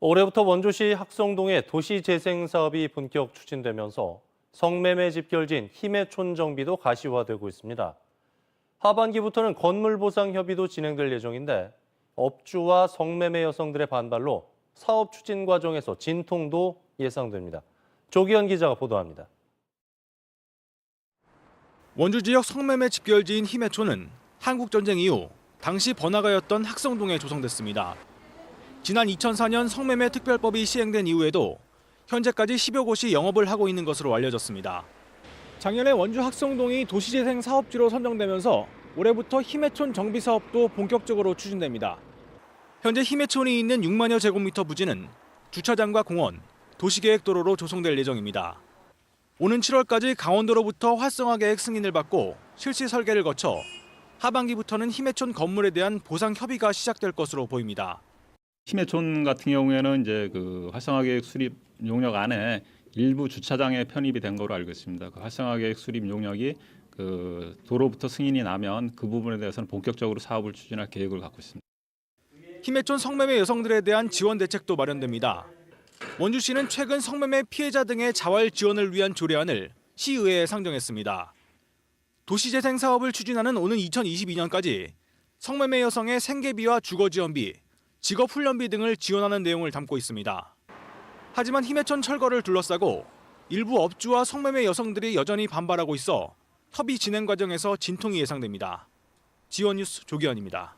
올해부터 원주시 학성동에 도시재생 사업이 본격 추진되면서 성매매 집결지인 힘의촌 정비도 가시화되고 있습니다. 하반기부터는 건물 보상 협의도 진행될 예정인데 업주와 성매매 여성들의 반발로 사업 추진 과정에서 진통도 예상됩니다. 조기현 기자가 보도합니다. 원주 지역 성매매 집결지인 힘해촌은 한국 전쟁 이후 당시 번화가였던 학성동에 조성됐습니다. 지난 2004년 성매매 특별법이 시행된 이후에도 현재까지 10여 곳이 영업을 하고 있는 것으로 알려졌습니다. 작년에 원주 학성동이 도시재생 사업지로 선정되면서 올해부터 힘해촌 정비 사업도 본격적으로 추진됩니다. 현재 힘해촌이 있는 6만여 제곱미터 부지는 주차장과 공원, 도시계획도로로 조성될 예정입니다. 오는 7월까지 강원도로부터 활성화 계획 승인을 받고 실시 설계를 거쳐 하반기부터는 힘해촌 건물에 대한 보상 협의가 시작될 것으로 보입니다. 힘해촌 같은 경우에는 이제 그 활성화 계획 수립 용역 안에 일부 주차장에 편입이 된 거로 알고 있습니다. 그 활성화 계획 수립 용역이 그 도로부터 승인이 나면 그 부분에 대해서는 본격적으로 사업을 추진할 계획을 갖고 있습니다. 힘해촌 성매매 여성들에 대한 지원 대책도 마련됩니다. 원주시는 최근 성매매 피해자 등의 자활 지원을 위한 조례안을 시의회에 상정했습니다. 도시재생 사업을 추진하는 오는 2022년까지 성매매 여성의 생계비와 주거 지원비, 직업 훈련비 등을 지원하는 내용을 담고 있습니다. 하지만 힘해촌 철거를 둘러싸고 일부 업주와 성매매 여성들이 여전히 반발하고 있어 협의 진행 과정에서 진통이 예상됩니다. 지원 뉴스 조기현입니다.